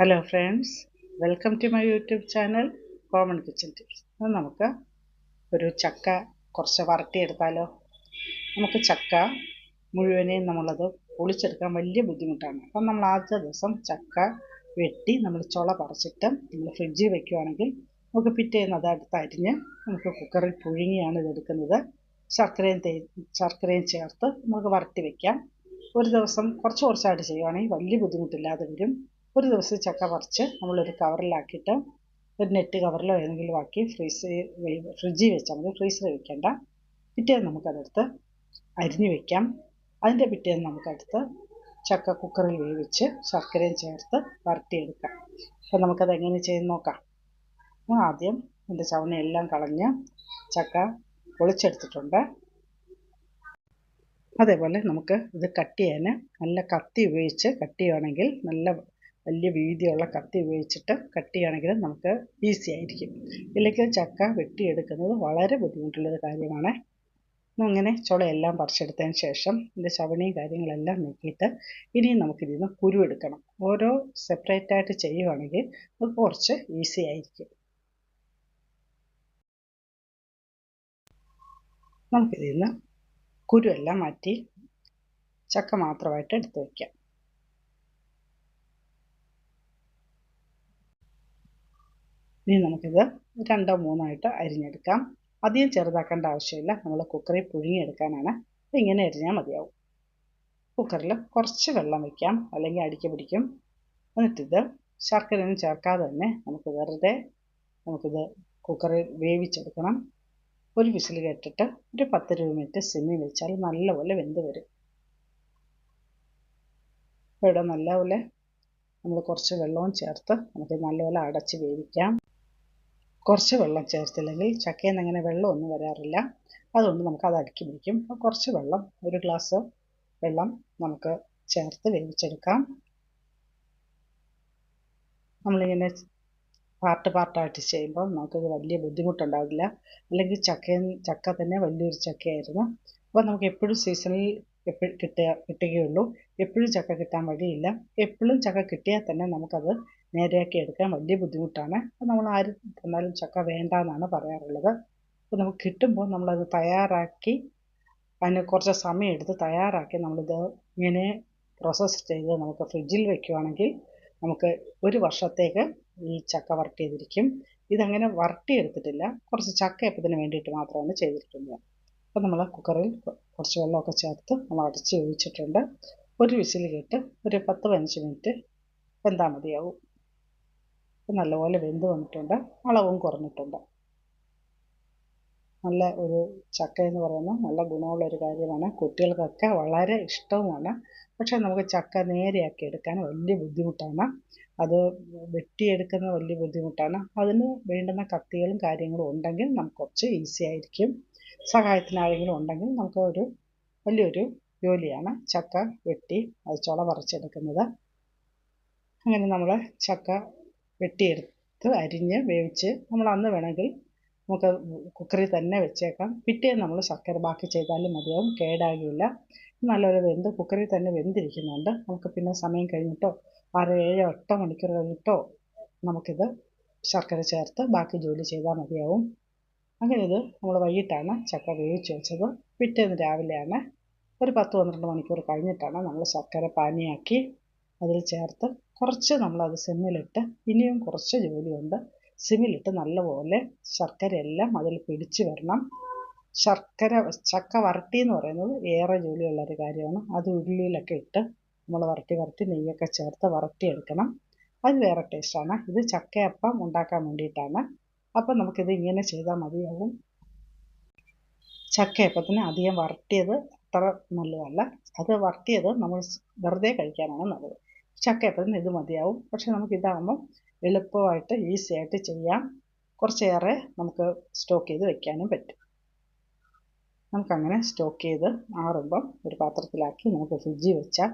Hello friends welcome to my YouTube channel common kitchen tips നമുക്ക് ഒരു ചക്ക കുറച്ച് വരട്ടിയെടുത്താലോ? നമുക്ക് ചക്ക മുഴുവനെയും നമ്മളത് പൊളിച്ചെടുക്കാൻ വലിയ ബുദ്ധിമുട്ടാണ്. അപ്പം നമ്മൾ ആദ്യത്തെ ദിവസം ചക്ക വെട്ടി നമ്മൾ ചുള പറിച്ചിട്ട് നമ്മൾ ഫ്രിഡ്ജിൽ വെക്കുകയാണെങ്കിൽ നമുക്ക് പിറ്റേന്ന് അത് അടുത്തരിഞ്ഞ് നമുക്ക് കുക്കറിൽ പുഴുങ്ങിയാണ് ഇതെടുക്കുന്നത് ശർക്കരയും തേ ശർക്കരയും ചേർത്ത് നമുക്ക് വരട്ടി വയ്ക്കാം ഒരു ദിവസം കുറച്ച് കുറച്ചായിട്ട് ചെയ്യുവാണെങ്കിൽ വലിയ ബുദ്ധിമുട്ടില്ലാതെ വരും. ഒരു ദിവസം ചക്ക പറിച്ച് നമ്മളൊരു കവറിലാക്കിയിട്ട് ഒരു നെറ്റ് കവറിലോ ഏതെങ്കിലും ആക്കി ഫ്രീസ് ഫ്രിഡ്ജിൽ വെച്ചാൽ മതി. ഫ്രീസറിൽ വെക്കേണ്ട. പിറ്റേന്ന് നമുക്കതെടുത്ത് അരിഞ്ഞു വെക്കാം. അതിന്റെ പിറ്റേന്ന് നമുക്കടുത്ത് ചക്ക കുക്കറിൽ വേവിച്ച് ശർക്കരയും ചേർത്ത് വരട്ടിയെടുക്കാം. അപ്പോൾ നമുക്കത് എങ്ങനെ ചെയ്ത് നോക്കാം. ആദ്യം എന്റെ ചവണയെല്ലാം കളഞ്ഞ് ചക്ക പൊളിച്ചെടുത്തിട്ടുണ്ട്. അതേപോലെ നമുക്ക് ഇത് കട്ട് ചെയ്യാൻ നല്ല കത്തി ഉപയോഗിച്ച് കട്ട് ചെയ്യുകയാണെങ്കിൽ നല്ല വലിയ വീതിയുള്ള കത്തി ഉപയോഗിച്ചിട്ട് കട്ട് ചെയ്യുകയാണെങ്കിൽ നമുക്ക് ഈസി ആയിരിക്കും. ഇല്ലെങ്കിൽ ചക്ക വെട്ടിയെടുക്കുന്നത് വളരെ ബുദ്ധിമുട്ടുള്ളൊരു കാര്യമാണ്. അങ്ങനെ ചുളയെല്ലാം പറിച്ചെടുത്തതിന് ശേഷം ഇതിന്റെ ചവണിയും കാര്യങ്ങളെല്ലാം നോക്കിയിട്ട് ഇനിയും നമുക്കിതിൽ നിന്ന് കുരുവെടുക്കണം. ഓരോ സെപ്പറേറ്റ് ആയിട്ട് ചെയ്യുവാണെങ്കിൽ അത് കുറച്ച് ഈസി ആയിരിക്കും. നമുക്കിതിൽ നിന്ന് കുരുവെല്ലാം മാറ്റി ചക്ക മാത്രമായിട്ട് എടുത്ത് വയ്ക്കാം. ഇനി നമുക്കിത് രണ്ടോ മൂന്നോ ആയിട്ട് അരിഞ്ഞെടുക്കാം. അധികം ചെറുതാക്കേണ്ട ആവശ്യമില്ല. നമ്മൾ കുക്കറിൽ പുഴുങ്ങിയെടുക്കാനാണ്. ഇങ്ങനെ അരിഞ്ഞാൽ മതിയാവും. കുക്കറിൽ കുറച്ച് വെള്ളം വയ്ക്കാം അല്ലെങ്കിൽ അടിക്ക് പിടിക്കും. എന്നിട്ടിത് ശർക്കരയൊന്നും ചേർക്കാതെ തന്നെ നമുക്ക് വെറുതെ നമുക്കിത് കുക്കറിൽ വേവിച്ചെടുക്കണം. ഒരു വിസിൽ കേട്ടിട്ട് ഒരു പത്ത് രൂപ മിനിറ്റ് സിമ്മി വെച്ചാൽ നല്ലപോലെ വെന്ത് വരും. ഇവിടെ നല്ലപോലെ നമ്മൾ കുറച്ച് വെള്ളവും ചേർത്ത് നമുക്ക് നല്ലപോലെ അടച്ച് വേവിക്കാം. കുറച്ച് വെള്ളം ചേർത്തില്ലെങ്കിൽ ചക്കയിൽ നിന്ന് അങ്ങനെ വെള്ളമൊന്നും വരാറില്ല. അതുകൊണ്ട് നമുക്ക് അത് അടുക്കി പിടിക്കും കുറച്ച് വെള്ളം ഒരു ഗ്ലാസ് വെള്ളം നമുക്ക് ചേർത്ത് വേവിച്ചെടുക്കാം. നമ്മളിങ്ങനെ പാർട്ട് പാർട്ടായിട്ട് ചെയ്യുമ്പോൾ നമുക്കത് വലിയ ബുദ്ധിമുട്ടുണ്ടാവില്ല. അല്ലെങ്കിൽ ചക്ക ചക്ക തന്നെ വലിയൊരു ചക്കയായിരുന്നു. അപ്പോൾ നമുക്ക് എപ്പോഴും സീസണിൽ എപ്പോഴും കിട്ടുക കിട്ടുകയുള്ളൂ. എപ്പോഴും ചക്ക കിട്ടാൻ വഴിയില്ല. എപ്പോഴും ചക്ക കിട്ടിയാൽ തന്നെ നമുക്കത് നേരെയാക്കി എടുക്കാൻ വലിയ ബുദ്ധിമുട്ടാണ്. അപ്പോൾ നമ്മൾ ആര് തന്നാലും ചക്ക വേണ്ട എന്നാണ് പറയാറുള്ളത്. അപ്പോൾ നമുക്ക് കിട്ടുമ്പോൾ നമ്മളത് തയ്യാറാക്കി അതിന് കുറച്ച് സമയം എടുത്ത് തയ്യാറാക്കി നമ്മളിത് ഇങ്ങനെ പ്രോസസ്സ് ചെയ്ത് നമുക്ക് ഫ്രിഡ്ജിൽ വെക്കുകയാണെങ്കിൽ നമുക്ക് ഒരു വർഷത്തേക്ക് ഈ ചക്ക വരട്ടിയതിരിക്കും ഇതങ്ങനെ വരട്ടിയെടുത്തിട്ടില്ല കുറച്ച് ചക്ക എപ്പത്തിന് വേണ്ടിയിട്ട് മാത്രമാണ് ചെയ്തിരിക്കുന്നത്. അപ്പോൾ നമ്മൾ കുക്കറിൽ കുറച്ച് വെള്ളമൊക്കെ ചേർത്ത് നമ്മൾ അടച്ച് വേവിച്ചിട്ടുണ്ട് ഒരു വിസിൽ കേട്ട് ഒരു പത്ത് പതിനഞ്ച് മിനിറ്റ് വെന്താൽ മതിയാവും. നല്ലപോലെ വെന്ത് വന്നിട്ടുണ്ട്. അളവും കുറഞ്ഞിട്ടുണ്ട്. നല്ല ഒരു ചക്ക എന്ന് പറയുന്നത് നല്ല ഗുണമുള്ള ഒരു കാര്യമാണ്. കുട്ടികൾക്കൊക്കെ വളരെ ഇഷ്ടവുമാണ്. പക്ഷേ നമുക്ക് ചക്ക നേരെയാക്കി എടുക്കാൻ വലിയ ബുദ്ധിമുട്ടാണ്. അത് വെട്ടിയെടുക്കുന്നത് വലിയ ബുദ്ധിമുട്ടാണ്. അതിന് വേണ്ടുന്ന കത്തികളും കാര്യങ്ങളും ഉണ്ടെങ്കിൽ നമുക്ക് കുറച്ച് ഈസി ആയിരിക്കും. സഹായത്തിന് ആരെങ്കിലും ഉണ്ടെങ്കിൽ നമുക്ക് ഒരു വലിയൊരു ജോലിയാണ്. ചക്ക വെട്ടി അത് ചുള പറിച്ചെടുക്കുന്നത്. അങ്ങനെ നമ്മൾ ചക്ക വെട്ടിയെടുത്ത് അരിഞ്ഞ് വേവിച്ച് നമ്മൾ അന്ന് വേണമെങ്കിൽ നമുക്ക് കുക്കറിൽ തന്നെ വെച്ചേക്കാം. പിറ്റേന്ന് നമ്മൾ ശർക്കര ബാക്കി ചെയ്താലും മതിയാവും കേടാകില്ല. നല്ലൊരു വെന്ത് കുക്കറിൽ തന്നെ വെന്തിരിക്കുന്നുണ്ട്. നമുക്ക് പിന്നെ സമയം കഴിഞ്ഞിട്ടോ ആറ് ഏഴോ എട്ടോ മണിക്കൂർ കഴിഞ്ഞിട്ടോ നമുക്കിത് ശർക്കര ചേർത്ത് ബാക്കി ജോലി ചെയ്താൽ മതിയാവും. അങ്ങനെ ഇത് നമ്മൾ വൈകിട്ടാണ് ചക്ക വേവിച്ച് വെച്ചത്. പിറ്റേന്ന് രാവിലെയാണ് ഒരു പത്ത് പന്ത്രണ്ട് മണിക്കൂർ കഴിഞ്ഞിട്ടാണ് നമ്മൾ ശർക്കര പാനിയാക്കി അതിൽ ചേർത്ത് കുറച്ച് നമ്മളത് സിമ്മിലിട്ട് ഇനിയും കുറച്ച് ജോലിയുണ്ട്. സിമ്മിലിട്ട് നല്ലപോലെ ശർക്കരയെല്ലാം അതിൽ പിടിച്ച് വരണം. ശർക്കര ചക്ക വരട്ടി എന്ന് പറയുന്നത് ഏറെ ജോലിയുള്ള ഒരു കാര്യമാണ്. അത് ഉരുളിയിലൊക്കെ ഇട്ട് നമ്മൾ വരട്ടി വരട്ടി നെയ്യൊക്കെ ചേർത്ത് വരട്ടിയെടുക്കണം. അത് വേറെ ടേസ്റ്റാണ്. ഇത് ചക്കയപ്പം ഉണ്ടാക്കാൻ വേണ്ടിയിട്ടാണ്. അപ്പം നമുക്കിത് ഇങ്ങനെ ചെയ്താൽ മതിയാവും. ചക്കയപ്പത്തിന് അധികം വരട്ടിയത് അത്ര നല്ലതല്ല. അത് വരട്ടിയത് നമ്മൾ വെറുതെ കഴിക്കാനാണ് നല്ലത്. ചക്ക എപ്പോഴും ഇത് മതിയാവും. പക്ഷെ നമുക്ക് ഇതാകുമ്പം എളുപ്പമായിട്ട് ഈസി ആയിട്ട് ചെയ്യാം. കുറച്ചേറെ നമുക്ക് സ്റ്റോക്ക് ചെയ്ത് വെക്കാനും പറ്റും. നമുക്കങ്ങനെ സ്റ്റോക്ക് ചെയ്ത് ആറുമ്പം ഒരു പാത്രത്തിലാക്കി നമുക്ക് ഫ്രിഡ്ജിൽ വെച്ചാൽ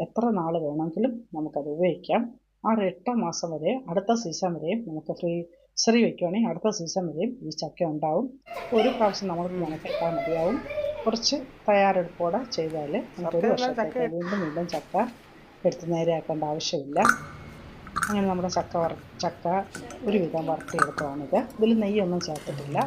എത്ര നാൾ വേണമെങ്കിലും നമുക്കത് ഉപയോഗിക്കാം. ആറ് എട്ടോ മാസം വരെ അടുത്ത സീസൺ വരെയും നമുക്ക് ഫ്രീ ശ്രീ വയ്ക്കുവാണെങ്കിൽ അടുത്ത സീസൺ വരെയും ഈ ചക്ക ഉണ്ടാവും. ഒരു പ്രാവശ്യം നമ്മൾ മെനക്കെട്ടാൽ മതിയാവും. കുറച്ച് തയ്യാറെടുപ്പോടെ ചെയ്താൽ നമുക്കൊരു വർഷത്തേക്ക് വീണ്ടും വീണ്ടും ചക്ക എടുത്ത് നേരെയാക്കേണ്ട ആവശ്യമില്ല. അങ്ങനെ നമ്മുടെ ചക്ക വറ ചക്ക ഒരുവിധം വറുത്തിയെടുത്തതാണിത് ഇതിൽ നെയ്യൊന്നും ചേർത്തിട്ടില്ല.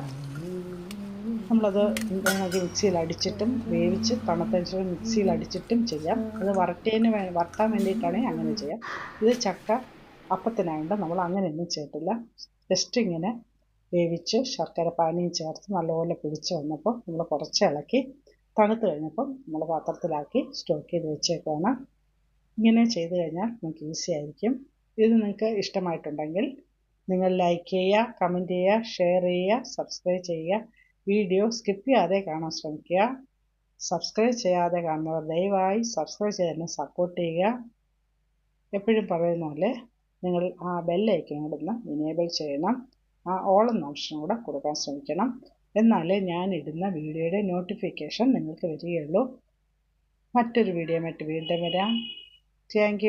നമ്മളത് വേണമെങ്കിൽ മിക്സിയിൽ അടിച്ചിട്ടും വേവിച്ച് തണുത്തതിന് ശേഷം മിക്സിയിൽ അടിച്ചിട്ടും ചെയ്യാം. അത് വരട്ടേന് വേ വറുത്താൻ വേണ്ടിയിട്ടാണെങ്കിൽ അങ്ങനെ ചെയ്യാം. ഇത് ചക്ക അപ്പത്തിനായതുകൊണ്ട് നമ്മൾ അങ്ങനെയൊന്നും ചെയ്തിട്ടില്ല. ജസ്റ്റ് ഇങ്ങനെ വേവിച്ച് ശർക്കര പാനിയും ചേർത്ത് നല്ലപോലെ പിടിച്ച് വന്നപ്പോൾ നമ്മൾ കുറച്ച് ഇളക്കി തണുത്ത് കഴിഞ്ഞപ്പം നമ്മൾ പാത്രത്തിലാക്കി സ്റ്റോക്ക് ചെയ്ത് വെച്ചേക്കാണ് ഇങ്ങനെ ചെയ്ത് കഴിഞ്ഞാൽ നമുക്ക് ഈസി ആയിരിക്കും. ഇത് നിങ്ങൾക്ക് ഇഷ്ടമായിട്ടുണ്ടെങ്കിൽ നിങ്ങൾ ലൈക്ക് ചെയ്യുക കമന്റ് ചെയ്യുക ഷെയർ ചെയ്യുക സബ്സ്ക്രൈബ് ചെയ്യുക. വീഡിയോ സ്കിപ്പ് ചെയ്യാതെ കാണാൻ ശ്രമിക്കുക. സബ്സ്ക്രൈബ് ചെയ്യാതെ കാണുന്നവർ ദയവായി സബ്സ്ക്രൈബ് ചെയ്തതിനെ സപ്പോർട്ട് ചെയ്യുക. എപ്പോഴും പറയുന്ന പോലെ നിങ്ങൾ ആ ബെല്ലൈക്കൻ കൂടെ ഒന്ന് ഇനേബിൾ ചെയ്യണം. ആ ഓൾ എന്ന ഓപ്ഷൻ കൂടെ കൊടുക്കാൻ ശ്രമിക്കണം. എന്നാലേ ഞാൻ ഇടുന്ന വീഡിയോയുടെ നോട്ടിഫിക്കേഷൻ നിങ്ങൾക്ക് വരികയുള്ളൂ. മറ്റൊരു വീഡിയോ വീണ്ടും വരാം. താങ്ക്